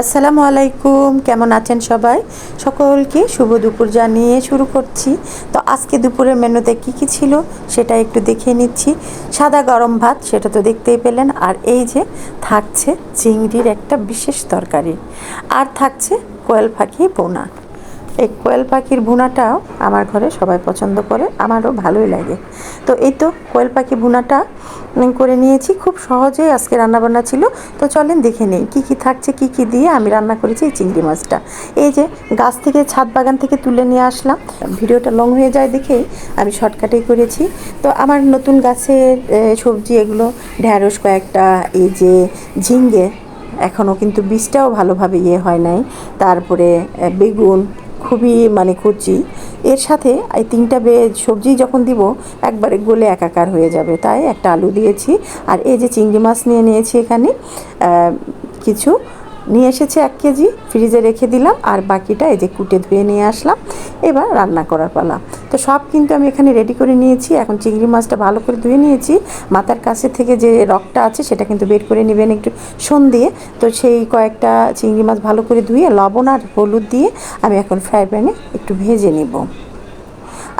আসসালামু আলাইকুম, কেমন আছেন সবাই? সকলকে শুভ দুপুর জানিয়ে শুরু করছি। তো আজকে দুপুরের মেনুতে কি কি ছিল সেটা একটু দেখিয়ে নিচ্ছি। সাদা গরম ভাত, সেটা তো দেখতেই পেলেন। আর এই যে থাকছে চিংড়ির একটা বিশেষ তরকারি। আর থাকছে কোয়েল ফাঁকি বোনা। এই কোয়েল পাখির ভুনাটাও আমার ঘরে সবাই পছন্দ করে, আমারও ভালোই লাগে। তো এই তো কোয়েল পাখি ভুনাটা করে নিয়েছি, খুব সহজেই আজকে রান্নাবান্না ছিল। তো চলেন দেখে নিই, কী কী থাকছে, কী কী দিয়ে আমি রান্না করেছি এই চিংড়ি মাছটা। এই যে গাছ থেকে ছাদ বাগান থেকে তুলে নিয়ে আসলাম, ভিডিওটা লং হয়ে যায় দেখেই আমি শর্টকাটেই করেছি। তো আমার নতুন গাছের সবজি এগুলো, ঢ্যাঁড়স কয়েকটা, এই যে ঝিঙ্গে এখনও কিন্তু বীজটাও ভালোভাবে ইয়ে হয় নাই। তারপরে বেগুন খুবই মানে কুচি এর সাথে এই তিনটা বে সবজি যখন দিব, একবারে গলে একাকার হয়ে যাবে। তাই একটা আলু দিয়েছি। আর এই যে চিংড়ি মাছ নিয়ে নিয়েছি এখানে কিছু। নিয়ে এসেছে এক কেজি, ফ্রিজে রেখে দিলাম। আর বাকিটা এই যে কুটে ধুয়ে নিয়ে আসলাম। এবার রান্না করার পালা। তো সব কিন্তু আমি এখানে রেডি করে নিয়েছি। এখন চিংড়ি মাছটা ভালো করে ধুয়ে নিয়েছি। মাথার কাছে থেকে যে রকটা আছে, সেটা কিন্তু বের করে নেবেন একটু শোন দিয়ে তো সেই কয়েকটা চিংড়ি মাছ ভালো করে ধুয়ে, লবণ আর হলুদ দিয়ে আমি এখন ফ্রাই প্যানে একটু ভেজে নেব।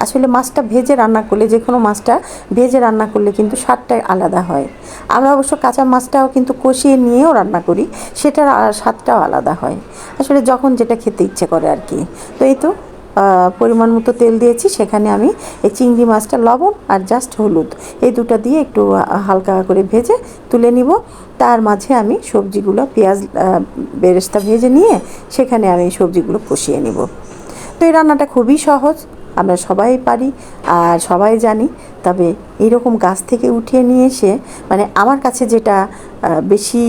আসলে মাছটা ভেজে রান্না করলে, যে কোনো মাছটা ভেজে রান্না করলে কিন্তু স্বাদটা আলাদা হয়। আমরা অবশ্য কাঁচা মাছটাও কিন্তু কষিয়ে নিয়েও রান্না করি, সেটার স্বাদটাও আলাদা হয়। আসলে যখন যেটা খেতে ইচ্ছে করে আর কি। তো এই তো পরিমাণ মতো তেল দিয়েছি। সেখানে আমি এই চিংড়ি মাছটা, লবণ আর জাস্ট হলুদ। এই দুটা দিয়ে একটু হালকা করে ভেজে তুলে নিব। তার মাঝে আমি সবজিগুলো, পেঁয়াজ বেরেস্তা ভেজে নিয়ে সেখানে আমি সবজিগুলো কষিয়ে নিব। তো এই রান্নাটা খুবই সহজ। আমরা সবাই পারি আর সবাই জানি। তবে এইরকম গাছ থেকে উঠিয়ে নিয়ে এসে মানে আমার কাছে যেটা বেশি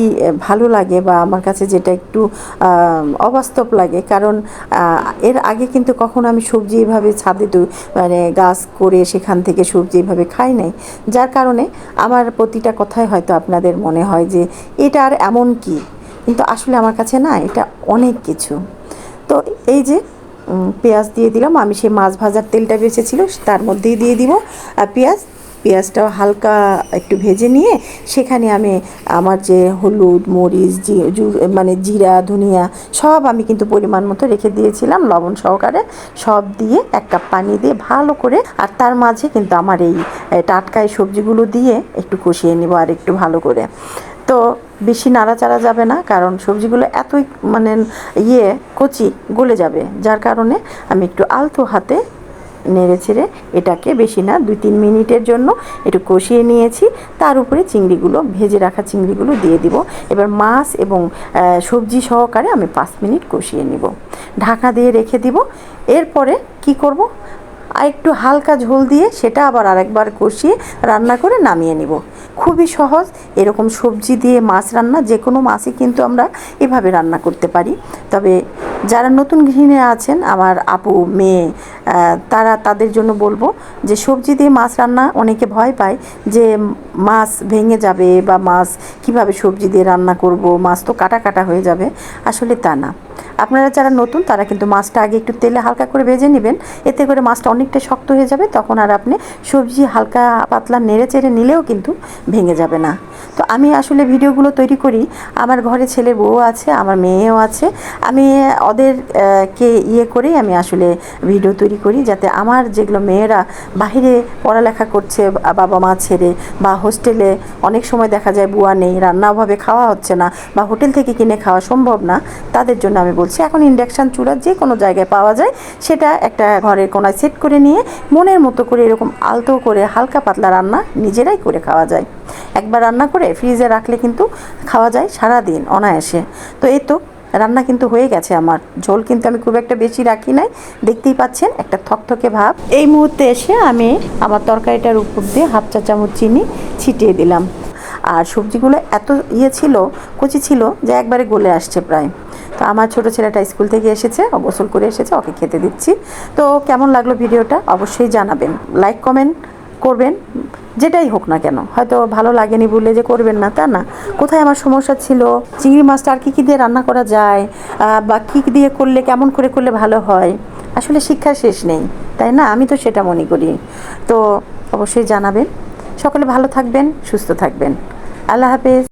ভালো লাগে বা আমার কাছে যেটা একটু অবাস্তব লাগে, কারণ এর আগে কিন্তু কখনো আমি সবজি এভাবে ছাদে তো মানে গাছ করে সেখান থেকে সবজি এভাবে খাই নাই। যার কারণে আমার প্রতিটা কথাই হয়তো আপনাদের মনে হয় যে, এটা আর এমন কি? কিন্তু আসলে আমার কাছে না, এটা অনেক কিছু। তো এই যে পেঁয়াজ দিয়ে দিলাম। আমি সেই মাছ ভাজার তেলটা বেঁচেছিল তার মধ্যেই দিয়ে দিব। আর পেঁয়াজ, পেঁয়াজটাও হালকা একটু ভেজে নিয়ে সেখানে আমি আমার যে হলুদ, মরিচ মানে জিরা, ধনিয়া, সব আমি কিন্তু পরিমাণ মতো রেখে দিয়েছিলাম লবণ সহকারে। সব দিয়ে এক কাপ পানি দিয়ে ভালো করে, আর তার মাঝে কিন্তু আমার এই টাটকায় সবজিগুলো দিয়ে একটু কষিয়ে নিব আর একটু ভালো করে। তো বেশি নাড়াচাড়া যাবে না, কারণ সবজিগুলো এতই মানে ইয়ে কচি গলে যাবে। যার কারণে আমি একটু আলতো হাতে নেড়ে ছেড়ে এটাকে বেশি না, দুই তিন মিনিটের জন্য একটু কষিয়ে নিয়েছি। তার উপরে চিংড়িগুলো, ভেজে রাখা চিংড়িগুলো দিয়ে দিব। এবার মাছ এবং সবজি সহকারে আমি পাঁচ মিনিট কষিয়ে নিব। ঢাকা দিয়ে রেখে দিব। এরপরে কি করব? আর একটু হালকা ঝোল দিয়ে সেটা আবার আরেকবার কষিয়ে রান্না করে নামিয়ে নিব। খুবই সহজ, এরকম সবজি দিয়ে মাছ রান্না যে কোনো মাছই কিন্তু আমরা এভাবে রান্না করতে পারি। তবে যারা নতুন গৃহিণী আছেন, আমার আপু, মেয়ে তারা তাদের জন্য বলব যে সবজি দিয়ে মাছ রান্না অনেকে ভয় পায় যে মাছ ভেঙে যাবে বা মাছ কীভাবে সবজি দিয়ে রান্না করব, মাছ তো কাটা কাটা হয়ে যাবে। আসলে তা না। আপনারা যারা নতুন, তারা কিন্তু মাছটা আগে একটু তেলে হালকা করে ভেজে নেবেন। এতে করে মাছটা অনেকটা শক্ত হয়ে যাবে, তখন আর আপনি সবজি হালকা পাতলা নেড়ে চেড়ে নিলেও কিন্তু ভেঙে যাবে না। তো আমি আসলে ভিডিওগুলো তৈরি করি। আমার ঘরে ছেলে বউ আছে আমার মেয়েও আছে। আমি ওদের আহ, কে ইয়ে করেই আমি আসলে ভিডিও তৈরি করি যাতে আমার যেগুলো মেয়েরা বাহিরে পড়ালেখা করছে বাবা মা ছেড়ে বা হোস্টেলে অনেক সময় দেখা যায় বুয়া নেই রান্না অভাবে খাওয়া হচ্ছে না বা হোটেল থেকে কিনে খাওয়া সম্ভব না তাদের জন্য আমি বলছি এখন ইন্ডাকশান চুলা যে কোনো জায়গায় পাওয়া যায় সেটা একটা ঘরের কোনায় সেট করে নিয়ে মনের মতো করে এরকম আলতো করে হালকা পাতলা রান্না নিজেরাই করে খাওয়া যায়। একবার রান্না করে ফ্রিজে রাখলে কিন্তু খাওয়া যায় সারা দিন অনায়াসে। তো এই তো, রান্না কিন্তু হয়ে গেছে আমার। ঝোল কিন্তু আমি খুব একটা বেশি রাখি নাই। দেখতেই পাচ্ছেন একটা থকথকে ভাব। এই মুহূর্তে এসে আমি আমার তরকারিটার উপর দিয়ে হাফ চা চামচ চিনি ছিটিয়ে দিলাম। আর সবজিগুলো এত ইয়ে ছিল, কচি ছিল, যে একবারে গলে আসছে প্রায়। তো আমার ছোট ছেলেটা স্কুল থেকে এসেছে গোসল করে এসেছে, ওকে খেতে দিচ্ছি। তো কেমন লাগল ভিডিওটা? অবশ্যই জানাবেন। লাইক, কমেন্ট করবেন। যেটাই হোক না কেন, হয়তো ভালো লাগেনি বলে যে করবেন না, তা না। কোথায় আমার সমস্যা ছিল? চিংড়ি মাছটা আর কী কী দিয়ে রান্না করা যায়? বা কী দিয়ে করলে, কেমন করে করলে ভালো হয়? আসলে শিক্ষা শেষ নেই, তাই না? আমি তো সেটা মনে করি। তো অবশ্যই জানাবেন। সকলে ভালো থাকবেন, সুস্থ থাকবেন। আল্লাহ হাফেজ।